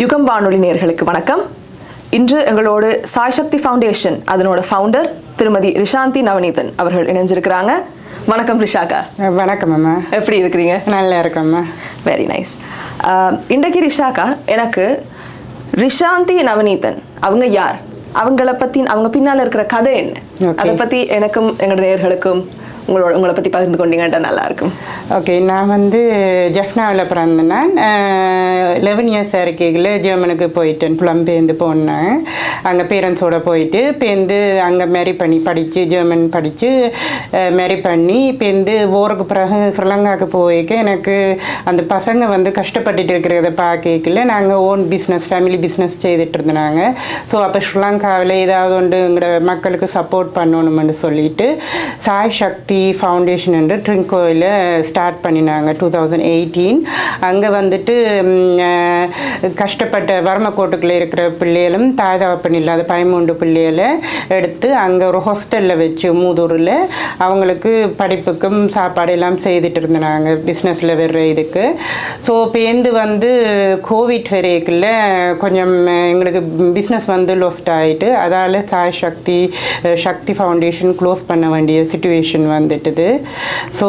யுகம் வானொலி நேயர்களுக்கு வணக்கம். இன்று எங்களோடு சாய் சக்தி ஃபவுண்டேஷன் அதனோட ஃபவுண்டர் திருமதி ரிஷாந்தி நவநீதன் அவர்கள் இணைஞ்சிருக்கிறாங்க. வணக்கம் ரிஷாக்கா. வணக்கம் அம்மா. எப்படி இருக்கிறீங்க? நல்லா இருக்கம்மா. வெரி நைஸ் இன்றைக்கு ரிஷாக்கா எனக்கு ரிஷாந்தி நவநீதன். அவங்க யார்? அவங்கள பத்தி அவங்க பின்னால இருக்கிற கதை என்ன. அதை பத்தி எனக்கும் எங்களோட நேயர்களுக்கும் உங்களோட உங்களை பற்றி பகிர்ந்து கொண்டீங்கன்னா நல்லா இருக்கும் ஓகே நான் வந்து ஜெஃப்னாவில் பிறந்தேன். நான் லெவன் இயர்ஸ் இருக்கையில் ஜெர்மனுக்கு போயிட்டேன். புலம்பெயர்ந்து போனேன் அங்கே பேரண்ட்ஸோட போயிட்டு பேருந்து அங்கே மேரி பண்ணி படித்து ஜெர்மன் படித்து மேரி பண்ணி பேருந்து ஓருக்கு பிறகு ஸ்ரீலங்காவுக்கு போயிக்க எனக்கு அந்த பசங்க வந்து கஷ்டப்பட்டுட்டு இருக்கிறத பார்க்கல நாங்கள் ஓன் பிஸ்னஸ் ஃபேமிலி பிஸ்னஸ் செய்துட்டு இருந்தாங்க ஸோ அப்போ ஸ்ரீலங்காவில் ஏதாவது ஒன்று எங்களோட மக்களுக்கு சப்போர்ட் பண்ணணும்னு சொல்லிட்டு சாய் சக்தி ஃபவுண்டேஷன் என்று ட்ரிங்கோயில் ஸ்டார்ட் பண்ணினாங்க டூ தௌசண்ட் எயிட்டீன் அங்கே வந்துட்டு கஷ்டப்பட்ட வறுமக்கோட்டுக்குள்ளே இருக்கிற பிள்ளைகளும் தாய் தகப்பன் இல்லாத பயமூண்டு பிள்ளைகளை எடுத்து அங்கே ஒரு ஹாஸ்டலில் வச்சு மூதூரில் அவங்களுக்கு படிப்புக்கும் சாப்பாடு எல்லாம் செய்துட்டு இருந்தாங்க பிஸ்னஸில் வர்ற இதுக்கு. ஸோ பேருந்து வந்து கோவிட் வரைக்குள்ள கொஞ்சம் எங்களுக்கு பிஸ்னஸ் வந்து லோஸ்ட் ஆகிட்டு அதால் சாய் சக்தி சக்தி ஃபவுண்டேஷன் க்ளோஸ் பண்ண வேண்டிய சுச்சுவேஷன் வந்துட்டுது. ஸோ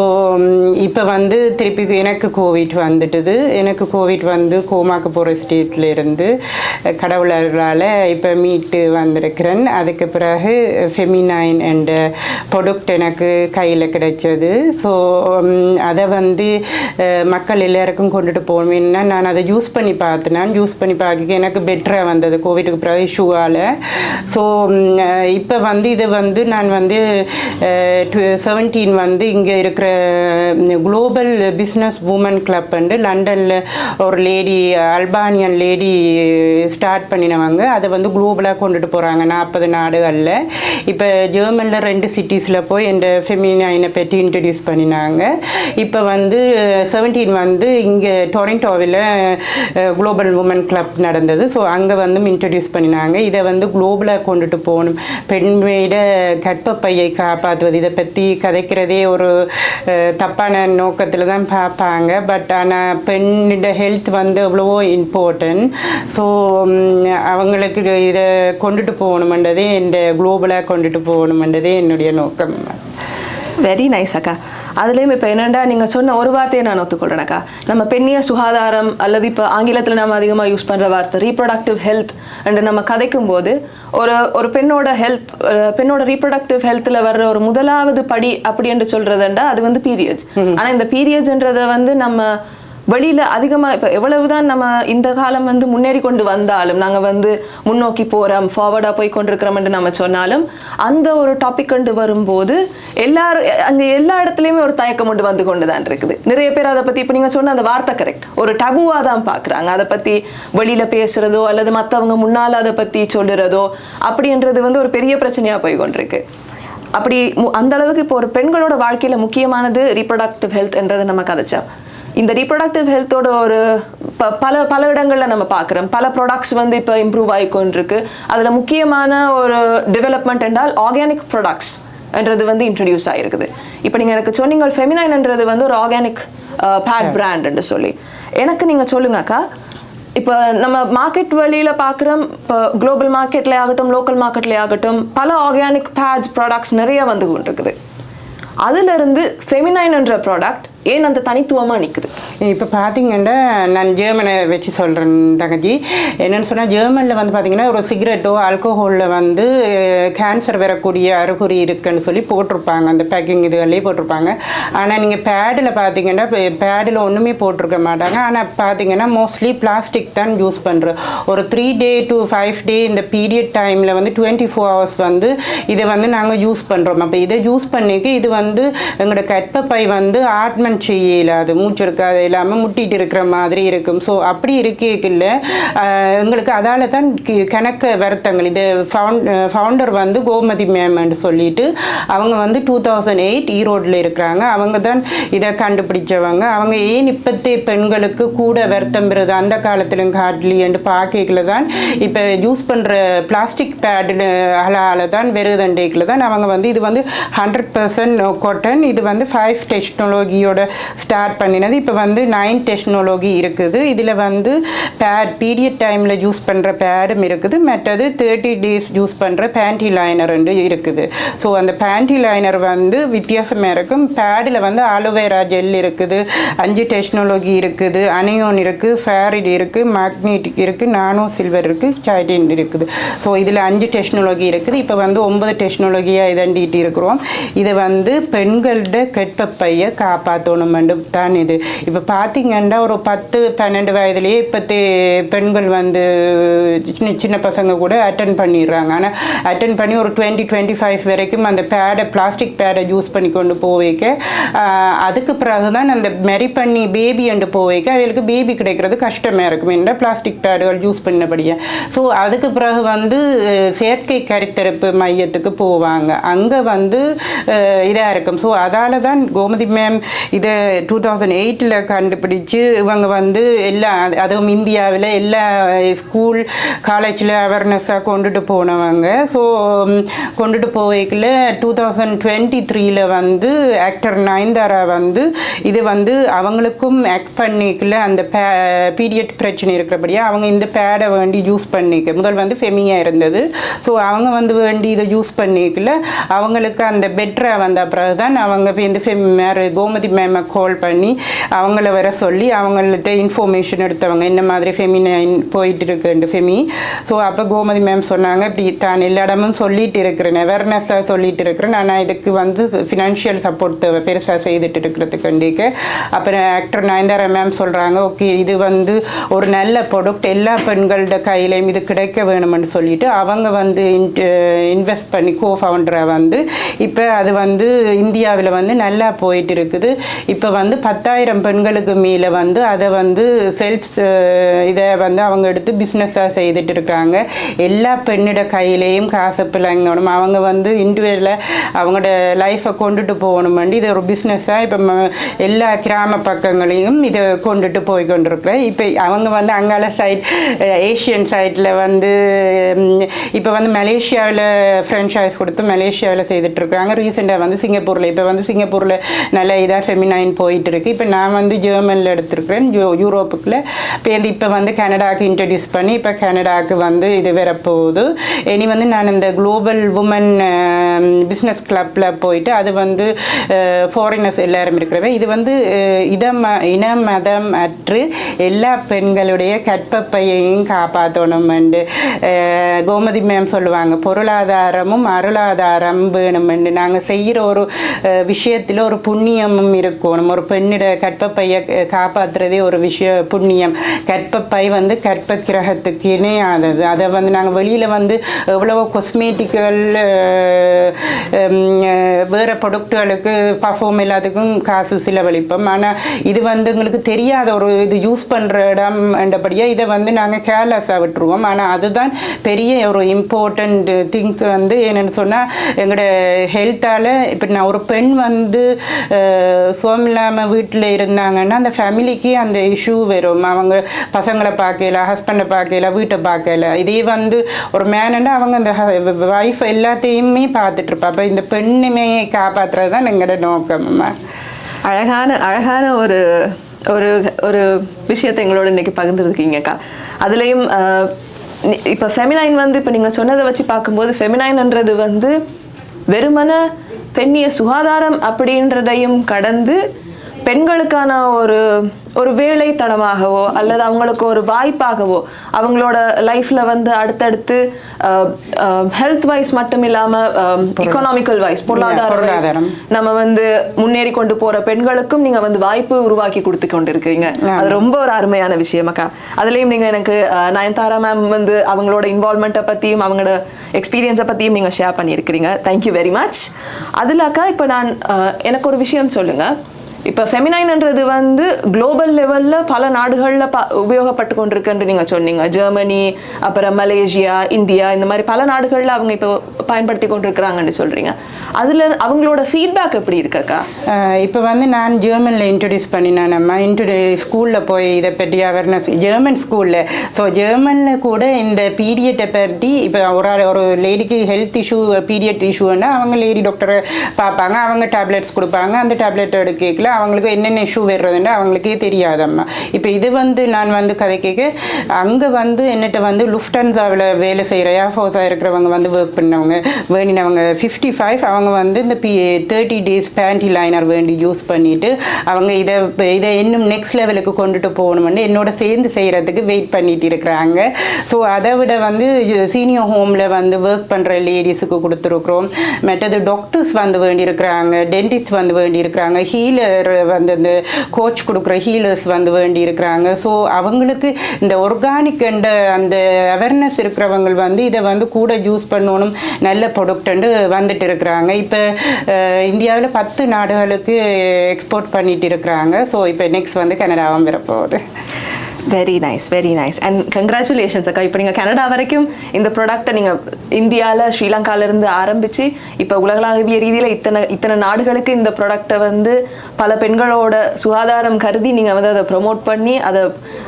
இப்போ வந்து திருப்பி எனக்கு கோவிட் வந்துட்டுது. எனக்கு கோவிட் வந்து கோமாக்கு போகிற ஸ்டேட்டில் இருந்து இப்போ மீட்டு வந்திருக்கிறேன். அதுக்கு பிறகு ஃபெமினைன் என்ற ப்ரொடக்ட் எனக்கு கையில் கிடைச்சது. ஸோ அதை வந்து மக்கள் எல்லாருக்கும் கொண்டுட்டு போகணும்னா நான் அதை யூஸ் பண்ணி பார்த்தேன். யூஸ் பண்ணி பார்க்க எனக்கு பெட்டராக வந்தது. கோவிட்டுக்கு பிறகு ஷூவால் ஸோ இப்போ வந்து இதை வந்து நான் வந்து செவன்டீன் வந்து இங்கே இருக்கிற குளோபல் பிஸ்னஸ் உமன் கிளப் வந்து லண்டனில் ஒரு லேடி அல்பானியன் லேடி ஸ்டார்ட் பண்ணினவங்க. அதை வந்து குளோபலாக கொண்டுட்டு போகிறாங்க நாற்பது நாடுகளில். இப்போ ஜெர்மனில் ரெண்டு சிட்டிஸில் போய் இந்த ஃபெமினைனை பற்றி இன்ட்ரடியூஸ் பண்ணினாங்க. இப்போ வந்து செவன்டீன் வந்து இங்கே டொரண்டோவில் குளோபல் உமன் கிளப் நடந்தது. ஸோ அங்கே வந்து இன்ட்ரடியூஸ் பண்ணினாங்க. இதை வந்து குளோபலாக கொண்டுட்டு போகணும். பெண்மையிட கற்பப்பையை காப்பாற்றுவது. இதை பற்றி கதைக்கிறதே ஒரு தப்பான நோக்கத்தில் தான் பார்ப்பாங்க. பட் ஆனால் பெண்ணோட ஹெல்த் வந்து எவ்வளவோ இம்பார்ட்டன்ட் ஸோ அவங்களுக்கு இதை கொண்டுட்டு போகணுமென்றதே இந்த குளோபலாக கொண்டுட்டு போகணுமென்றதே என்னுடைய நோக்கம். வெரி நைஸ் அக்கா. அதுலேயும் இப்போ என்னண்டா நீங்கள் சொன்ன ஒரு வார்த்தையை நான் ஒத்துக்கொள்றேனக்கா. நம்ம பெண்ணிய சுகாதாரம் அல்லது இப்போ ஆங்கிலத்தில் நம்ம அதிகமாக யூஸ் பண்ணுற வார்த்தை ரீப்ரொடக்டிவ் ஹெல்த் என்று நம்ம கதைக்கும் போது ஒரு ஒரு பெண்ணோட ஹெல்த் பெண்ணோட ரீப்ரொடக்டிவ் ஹெல்த்தில் வர்ற ஒரு முதலாவது படி அப்படி என்று சொல்றதுண்டா அது வந்து பீரியட்ஸ் ஆனால் இந்த பீரியட்ஸ்ன்றதை வந்து நம்ம வெளியில அதிகமாக இப்போ எவ்வளவுதான் நம்ம இந்த காலம் வந்து முன்னேறி கொண்டு வந்தாலும் நாங்கள் வந்து முன்னோக்கி போகிறோம் ஃபார்வர்டாக போய் கொண்டிருக்கிறோம்னு நம்ம சொன்னாலும் அந்த ஒரு டாபிக் கொண்டு வரும்போது எல்லாரும் அங்கே எல்லா இடத்துலையுமே ஒரு தயக்கம் கொண்டு வந்து கொண்டு தான் இருக்குது. நிறைய பேர் அதை பற்றி இப்போ நீங்கள் சொன்ன அந்த வார்த்தை கரெக்ட் ஒரு டபுவாக தான் பார்க்குறாங்க அதை பற்றி வழியில் பேசுகிறதோ அல்லது மற்றவங்க முன்னால் அதை பற்றி சொல்லுறதோ அப்படின்றது வந்து ஒரு பெரிய பிரச்சனையாக போய் கொண்டிருக்கு. அப்படி மு- அந்த அளவுக்கு இப்போ ஒரு பெண்களோட வாழ்க்கையில முக்கியமானது ரீப்ரொடக்டிவ் ஹெல்த் என்றதை நம்ம கதைச்சோம். இந்த ரீப்ரொடக்டிவ் ஹெல்த்தோட ஒரு ப- பல பல இடங்கள்ல நம்ம பார்க்குறோம். பல ப்ராடக்ட்ஸ் வந்து இப்போ இம்ப்ரூவ் ஆகிக்கொண்டிருக்கு அதுல முக்கியமான ஒரு டெவலப்மெண்ட் என்றால் ஆர்கானிக் ப்ராடக்ட்ஸ் என்றது வந்து இன்ட்ரடியூஸ் ஆகிருக்குது இப்போ நீங்க எனக்கு சொன்னீங்க ஃபெமினைன்ன்றது வந்து ஒரு ஆர்கானிக் பேட் பிராண்ட் சொல்லி. எனக்கு நீங்க சொல்லுங்க அக்கா. இப்போ நம்ம மார்க்கெட் வழியில பார்க்குறோம் இப்போ குளோபல் மார்க்கெட்ல ஆகட்டும் லோக்கல் மார்க்கெட்ல ஆகட்டும் பல ஆர்கானிக் பேட்ச் ப்ராடக்ட்ஸ் நிறைய வந்து கொண்டிருக்குது. அதுல இருந்து ஃபெமினைன் என்ற ப்ராடக்ட் ஏன் அந்த தனித்துவமாக நிற்குது இப்போ பார்த்தீங்கன்னா நான் ஜெர்மனை வச்சு சொல்கிறேன் தங்கச்சி. என்னென்னு சொன்னால் ஜெர்மனில் வந்து பார்த்தீங்கன்னா ஒரு சிகரெட்டோ ஆல்கோஹோலில் வந்து கேன்சர் வரக்கூடிய அறிகுறி இருக்குன்னு சொல்லி போட்டிருப்பாங்க. அந்த பேக்கிங் இதுகள்லேயே போட்டிருப்பாங்க. ஆனால் நீங்கள் பேடில் பார்த்தீங்கன்னா பேடில் ஒன்றுமே போட்டிருக்க மாட்டாங்க. ஆனால் பார்த்தீங்கன்னா மோஸ்ட்லி பிளாஸ்டிக் தான் யூஸ் பண்ணுறோம் ஒரு three day to five day இந்த பீரியட் டைமில் வந்து டுவெண்ட்டி ஃபோர் ஹவர்ஸ் வந்து இதை வந்து நாங்கள் யூஸ் பண்ணுறோம் அப்போ இதை யூஸ் பண்ணிக்கு இது வந்து எங்களோட கற்பப்பை வந்து ஆட்மெண்ட் செய்ய இயலாது மூச்செடுக்காத இல்லாமல் முட்டிட்டு இருக்கிற மாதிரி இருக்கும். ஸோ அப்படி இருக்கேக்கில்ல எங்களுக்கு அதால தான் கி- வருத்தங்கள். இது ஃபவுண்ட் ஃபவுண்டர் வந்து கோமதி மேம்னு சொல்லிட்டு அவங்க வந்து டூ தௌசண்ட் எயிட் ஈரோட்டில் இருக்கிறாங்க. அவங்க தான் இதை கண்டுபிடிச்சவங்க. அவங்க ஏன் இப்பத்தே பெண்களுக்கு கூட வருத்தம் வருது அந்த காலத்திலும் காட்டலின்னு பார்க்கல தான் இப்போ யூஸ் பண்ணுற பிளாஸ்டிக் பேடில் அலால தான் வெறுதண்டைக்கில் தான் அவங்க வந்து இது வந்து ஹண்ட்ரட் பர்சன்ட் காட்டன் இது வந்து ஃபைவ் டெக்னாலஜியோட அதோட ஸ்டார்ட் பண்ணினது. இப்போ வந்து நைன் டெக்னாலஜி இருக்குது. இதில் வந்து பேட் பீரியட் டைமில் யூஸ் பண்ணுற பேடும் இருக்குது. மற்றது தேர்ட்டி டேஸ் யூஸ் பண்ணுற பேண்டி லைனர் இருக்குது. ஸோ அந்த பேண்டி லைனர் வந்து வித்தியாசமாக இருக்கும். பேடில் வந்து அலோவேரா ஜெல் இருக்குது. அஞ்சு டெக்னாலஜி இருக்குது. அனியோன் இருக்குது ஃபேரிட் இருக்குது மேக்னெட்டிக் இருக்குது நானோ சில்வர் இருக்குது சைட்டின் இருக்குது. ஸோ இதில் அஞ்சு டெக்னாலஜி இருக்குது. இப்போ வந்து ஒன்பது டெக்னாலஜியாக இதண்டிகிட்டு இருக்கிறோம். இதை வந்து பெண்களோட கெட்பப்பையை காப்பாற்றணும் தான் இது. இப்போ பார்த்தீங்கன்னா ஒரு பத்து பன்னெண்டு வயதுலேயே இப்போத்தே பெண்கள் வந்து சின்ன சின்ன பசங்க கூட அட்டன் பண்ணிடுறாங்க. ஆனால் அட்டன் பண்ணி ஒரு டுவெண்ட்டி டுவெண்ட்டி ஃபைவ் வரைக்கும் அந்த பேடை பிளாஸ்டிக் பேடை யூஸ் பண்ணி கொண்டு போவைக்க. அதுக்கு பிறகு தான் அந்த மெரி பண்ணி பேபி அண்டு போவைக்க. அவங்களுக்கு பேபி கிடைக்கிறது கஷ்டமாக இருக்கும். என்ற பிளாஸ்டிக் பேடுகள் யூஸ் பண்ணபடியே. ஸோ அதுக்கு பிறகு வந்து செயற்கை கருத்தரப்பு மையத்துக்கு போவாங்க. அங்கே வந்து இதாக இருக்கும். ஸோ அதால் தான் கோமதி மேம் இதை டூ தௌசண்ட் எயிட்டில் கண்டுபிடிச்சு இவங்க வந்து எல்லா அது- அதுவும் இந்தியாவில் எல்லா ஸ்கூல் காலேஜில் அவேர்னஸாக கொண்டுட்டு போனவங்க. ஸோ கொண்டுட்டு போவைக்குள்ள டூ தௌசண்ட் டுவெண்ட்டி த்ரீயில் வந்து ஆக்டர் நயன்தாரா வந்து இது வந்து அவங்களுக்கும் ஆக்ட் பண்ணிக்கல அந்த பே பீரியட் பிரச்சனை இருக்கிறபடியாக அவங்க இந்த பேடை வேண்டி யூஸ் பண்ணிக்க. முதல் வந்து ஃபெமியாக இருந்தது. ஸோ அவங்க வந்து வேண்டி இதை யூஸ் பண்ணிக்கல அவங்களுக்கு அந்த பெட்டராக வந்த பிறகு தான் அவங்க இந்த ஃபெம் மேர் கோமதி மேம் கால் பண்ணி அவங்கள வர சொல்லி அவங்கள்ட்ட இன்ஃபர்மேஷன் எடுத்தவங்க. இந்த மாதிரி ஃபெமினைன் போயிட்டு இருக்குண்டு ஃபெமி ஸோ அப்போ கோமதி மேம் சொன்னாங்க இப்படி தான் எல்லா இடமும் சொல்லிட்டு இருக்கிறேன். அவேர்னஸாக சொல்லிட்டு இருக்கிறேன். நான் இதுக்கு வந்து ஃபினான்ஷியல் சப்போர்ட் தேவை. பெருசாக செய்துட்டு இருக்கிறதுக்கு அப்புறம் ஆக்டர் நயன்தாரா மேம் சொல்கிறாங்க ஓகே இது வந்து ஒரு நல்ல ப்ராடக்ட் எல்லா பெண்களோட கையிலையும் இது கிடைக்க வேணும்னு சொல்லிட்டு அவங்க வந்து இன்வெஸ்ட் பண்ணி கோ ஃபவுண்டரை வந்து இப்போ அது வந்து இந்தியாவில் வந்து நல்லா போயிட்டு இருக்குது இப்போ வந்து பத்தாயிரம் பெண்களுக்கு மேலே வந்து அதை வந்து செல்ஃப் இதை வந்து அவங்க எடுத்து பிஸ்னஸாக செய்துட்டு இருக்காங்க. எல்லா பெண்ணிட கையிலையும் காசு பிள்ளைங்கணும். அவங்க வந்து இண்டிவிஜுவலாக அவங்களோட லைஃப்பை கொண்டுட்டு போகணுமெண்டு இது ஒரு பிஸ்னஸாக இப்போ ம- எல்லா கிராம பக்கங்களையும் இதை கொண்டுட்டு போய் கொண்டிருக்கிறேன். இப்போ அவங்க வந்து அங்கால சைட் ஏஷியன் சைட்டில் வந்து இப்போ வந்து மலேசியாவில் ஃப்ரென்ச்சைஸ் கொடுத்து மலேசியாவில் செய்துட்ருக்காங்க ரீசெண்டாக வந்து சிங்கப்பூரில் இப்போ வந்து சிங்கப்பூரில் நல்ல இதாக ஃபெமினைன் போயிட்டு இருக்கு இப்போ நான் வந்து ஜெர்மனில் எடுத்திருக்கிறேன். யூ யூரோப்புக்குள்ளே. இப்போ இந்த இப்போ வந்து கனடாவுக்கு இன்ட்ரடியூஸ் பண்ணி இப்போ கனடாவுக்கு வந்து இது வரப்போகுது. இனி வந்து நான் இந்த குளோபல் உமன் பிஸ்னஸ் கிளப்பில் போயிட்டு அது வந்து ஃபாரினர்ஸ் எல்லாரும் இருக்கிறவ இது வந்து இதம் இன மதம் அற்று எல்லா பெண்களுடைய கற்பப்பையையும் காப்பாற்றணுமெண்டு கோமதி மேம் சொல்லுவாங்க பொருளாதாரமும் அருளாதாரம் வேணுமெண்டு. நாங்கள் செய்கிற ஒரு விஷயத்தில் ஒரு புண்ணியமும் இருக்கணும். ஒரு பெண்ணிட கற்பப்பையை காப்பாற்றுறதே ஒரு விஷய புண்ணியம். கற்பப்பை வந்து கற்ப கிரகத்துக்கு இணையானது. அதை வந்து நாங்கள் வெளியில் வந்து எவ்வளவோ கொஸ்மேட்டிக்கல் வேறு ப்ரொடக்ட்டுகளுக்கு பர்ஃபார்ம் எல்லாத்துக்கும் காசு செலவழிப்போம். ஆனால் இது வந்து எங்களுக்கு தெரியாத ஒரு இது யூஸ் பண்ணுற இடம் என்றபடியாக இதை வந்து நாங்கள் கேர்லெஸ்ஸாக விட்டுருவோம். ஆனால் அதுதான் பெரிய ஒரு இம்பார்ட்டண்ட் திங்ஸ் வந்து என்னென்னு சொன்னால் எங்களோட ஹெல்த்தால் இப்போ நான் ஒரு பெண் வந்து ஃபோம் இல்லாமல் வீட்டில் இருந்தாங்கன்னா அந்த ஃபேமிலிக்கு அந்த இஷ்யூ வரும். அவங்க பசங்களை பார்க்கல ஹஸ்பண்டை பார்க்கல வீட்டை பார்க்கல. இதே வந்து ஒரு மேனண்டா அவங்க அந்த ஒய்ஃப் எல்லாத்தையுமே பார்த்துட்டு இருப்பா. அப்போ இந்த பெண்ணுமே காப்பாற்றுறது தான் எங்களோட நோக்கம் அழகான அழகான ஒரு ஒரு ஒரு விஷயத்தை எங்களோட இன்னைக்கு பகிர்ந்துருக்கீங்கக்கா அதுலேயும் இப்போ ஃபெமினைன் வந்து இப்போ நீங்கள் சொன்னதை வச்சு பார்க்கும்போது ஃபெமினைன்ன்றது வந்து வெறுமன பெண்ணிய சுகாதாரம் அப்படின்றதையும் கடந்து பெண்களுக்கான ஒரு ஒரு வேலை அல்லது அவங்களுக்கு ஒரு வாய்ப்பாகவோ அவங்களோட லைஃப்ல வந்து அடுத்தடுத்து ஹெல்த் வைஸ் மட்டும் இல்லாம எக்கனாமிக்கல் வைஸ் பொருளாதாரம். நம்ம வந்து முன்னேறி கொண்டு போற பெண்களுக்கும் நீங்க வந்து வாய்ப்பு உருவாக்கி கொடுத்து கொண்டு இருக்கீங்க அது ரொம்ப ஒரு அருமையான விஷயம் அக்கா. அதுலயும் நீங்க எனக்கு நயன்தாரா மேம் வந்து அவங்களோட இன்வால்மெண்ட்டை பத்தியும் அவங்களோட எக்ஸ்பீரியன்ஸை பத்தியும் நீங்க ஷேர் பண்ணியிருக்கிறீங்க. தேங்க்யூ வெரி மச் அதுல அக்கா இப்போ நான் எனக்கு ஒரு விஷயம் சொல்லுங்க. இப்போ ஃபெமினைன்ன்றது வந்து குளோபல் லெவலில் பல நாடுகளில் ப உபயோகப்பட்டு கொண்டிருக்குன்னு நீங்கள் சொன்னீங்க. ஜெர்மனி அப்புறம் மலேசியா இந்தியா இந்த மாதிரி பல நாடுகளில் அவங்க இப்போ பயன்படுத்தி கொண்டிருக்கிறாங்கன்னு சொல்கிறீங்க அதில் அவங்களோட ஃபீட்பேக் எப்படி இருக்கக்கா இப்போ வந்து நான் ஜெர்மனில் இன்ட்ரடியூஸ் பண்ணினேன் நம்ம இன்ட்ரடியூ ஸ்கூலில் போய் இதை பற்றி அவேர்னஸ் ஜெர்மன் ஸ்கூலில் ஸோ ஜெர்மனில் கூட இந்த பீரியட்டை பற்றி இப்போ ஒரு ஆள் ஒரு லேடிக்கு ஹெல்த் இஷ்யூ பீரியட் இஷ்யூன்னா அவங்க லேடி டாக்டரை பார்ப்பாங்க. அவங்க டேப்லெட்ஸ் கொடுப்பாங்க. அந்த டேப்லெட் எடுக்கல அவங்களுக்கு என்னென்ன இஷ்யூ வர்றதுன்னு அவங்களுக்கே தெரியாதம்மா. இப்போ இது வந்து நான் வந்து கதை கேட்க அங்கே வந்து என்னட்ட வந்து லுஃப்டன்ஸாவில் வேலை செய்கிற ஏர்ஃபோர்ஸாக இருக்கிறவங்க வந்து ஒர்க் பண்ணவங்க வேண்டினவங்க ஃபிஃப்டி ஃபைவ் அவங்க வந்து இந்த B thirty days panty liner வேண்டி யூஸ் பண்ணிவிட்டு அவங்க இதை இதை இன்னும் நெக்ஸ்ட் லெவலுக்கு கொண்டுட்டு போகணும்னு என்னோட சேர்ந்து செய்கிறதுக்கு வெயிட் பண்ணிட்டு இருக்கிறாங்க. ஸோ அதை விட வந்து சீனியர் ஹோமில் வந்து ஒர்க் பண்ணுற லேடிஸுக்கு கொடுத்துருக்குறோம். மற்றது டாக்டர்ஸ் வந்து வேண்டியிருக்கிறாங்க டென்டிஸ்ட் வந்து வேண்டியிருக்கிறாங்க ஹீலர் வந்து இந்த கோச் கொடுக்குற ஹீலர்ஸ் வந்து வேண்டி இருக்கிறாங்க ஸோ அவங்களுக்கு இந்த ஒர்கானிக் என்ற அந்த அவேர்னஸ் இருக்கிறவங்க வந்து இதை வந்து கூட யூஸ் பண்ணணும். நல்ல ப்ராடக்ட் வந்துட்டு இருக்கிறாங்க. இப்போ இந்தியாவில் பத்து நாடுகளுக்கு எக்ஸ்போர்ட் பண்ணிட்டு இருக்கிறாங்க. ஸோ இப்போ நெக்ஸ்ட் வந்து கனடாவும் வரப்போகுது. Very nice very nice and congratulations அக்கா. இப்போ நீங்கள் கனடா வரைக்கும் இந்த ப்ராடக்ட்டை நீங்கள் இந்தியாவில் ஸ்ரீலங்காவிலேருந்து ஆரம்பித்து இப்போ உலகளாவிய ரீதியில் இத்தனை இத்தனை நாடுகளுக்கு இந்த ப்ராடக்ட்டை வந்து பல பெண்களோட சுகாதாரம் கருதி நீங்கள் வந்து அதை ப்ரொமோட் பண்ணி அதை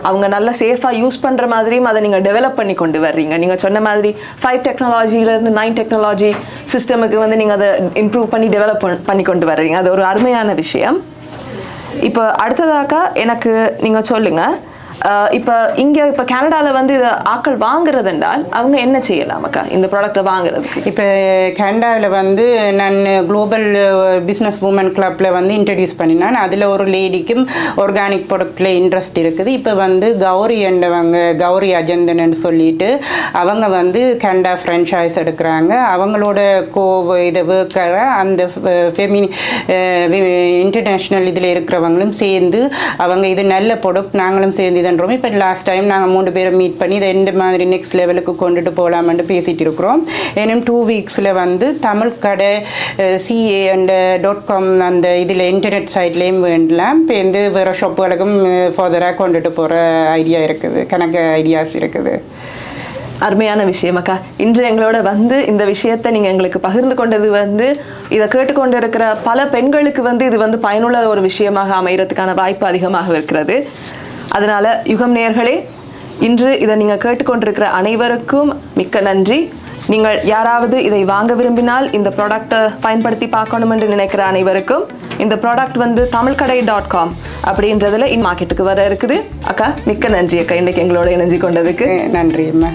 அவங்க நல்லா சேஃபாக யூஸ் பண்ணுற மாதிரியும் அதை நீங்கள் டெவலப் பண்ணி கொண்டு வர்றீங்க. நீங்கள் சொன்ன மாதிரி ஃபைவ் டெக்னாலஜியிலேருந்து நைன் டெக்னாலஜி சிஸ்டமுக்கு வந்து நீங்கள் அதை இம்ப்ரூவ் பண்ணி டெவலப் பண்ணி கொண்டு வர்றீங்க. அது ஒரு அருமையான விஷயம். இப்போ அடுத்ததாக்கா எனக்கு நீங்கள் சொல்லுங்கள் இப்போ இங்கே இப்போ கனடாவில் வந்து இதை ஆட்கள் வாங்குறது என்றால் அவங்க என்ன செய்யலாம் அக்கா? இந்த ப்ராடக்டை வாங்குறதுக்கு? இப்போ கனடாவில் வந்து நான் குளோபல் பிஸ்னஸ் உமன் கிளப்பில் வந்து இன்ட்ரடியூஸ் பண்ணினேன். அதில் ஒரு லேடிக்கும் ஆர்கானிக் ப்ராடக்டில் இன்ட்ரெஸ்ட் இருக்குது. இப்போ வந்து கௌரி என்றவங்க கௌரி அஜந்தன் சொல்லிட்டு அவங்க வந்து கனடா ஃப்ரென்ச்சைஸ் எடுக்கிறாங்க. அவங்களோட கோ இதை ஒர்க்கர அந்த ஃபெமினி இன்டர்நேஷ்னல் இதில் இருக்கிறவங்களும் சேர்ந்து அவங்க இது நல்ல ப்ராடக்ட் நாங்களும் சேர்ந்து இதுன்றோம் இப்போ லாஸ்ட் டைம் நாங்கள் மூணு பேரும் மீட் பண்ணி இதை எந்த மாதிரி நெக்ஸ்ட் லெவலுக்கு கொண்டுட்டு போகலாம்னு பேசிகிட்டு இருக்கிறோம் இன்னும் டூ வீக்ஸில் வந்து தமிழ் கடை சிஏ அண்ட் டாட் காம் அந்த இதில் இன்டர்நெட் சைட்லேயும் வேண்டலாம். இப்போ வந்து வேறு ஷாப்புகளுக்கும் ஃபர்தராக கொண்டுட்டு போகிற ஐடியா இருக்குது கணக்கு ஐடியாஸ் இருக்குது. அருமையான விஷயம் அக்கா. இன்று எங்களோட வந்து இந்த விஷயத்தை நீங்கள் எங்களுக்கு பகிர்ந்து கொண்டது வந்து இதை கேட்டுக்கொண்டு இருக்கிற பல பெண்களுக்கு வந்து இது வந்து பயனுள்ள ஒரு விஷயமாக அமைகிறதுக்கான வாய்ப்பு அதிகமாக இருக்கிறது. அதனால் யுகம் நேயர்களே இன்று இதை நீங்கள் கேட்டுக்கொண்டிருக்கிற அனைவருக்கும் மிக்க நன்றி. நீங்கள் யாராவது இதை வாங்க விரும்பினால் இந்த ப்ராடக்ட்டை பயன்படுத்தி பார்க்கணும் என்று நினைக்கிற அனைவருக்கும் இந்த ப்ராடக்ட் வந்து தமிழ்கடை டாட் காம் அப்படின்றதுல இன் மார்க்கெட்டுக்கு வர இருக்குது. அக்கா மிக்க நன்றி அக்கா இன்றைக்கு எங்களோட இணைஞ்சு கொண்டதுக்கு. நன்றி அம்மா.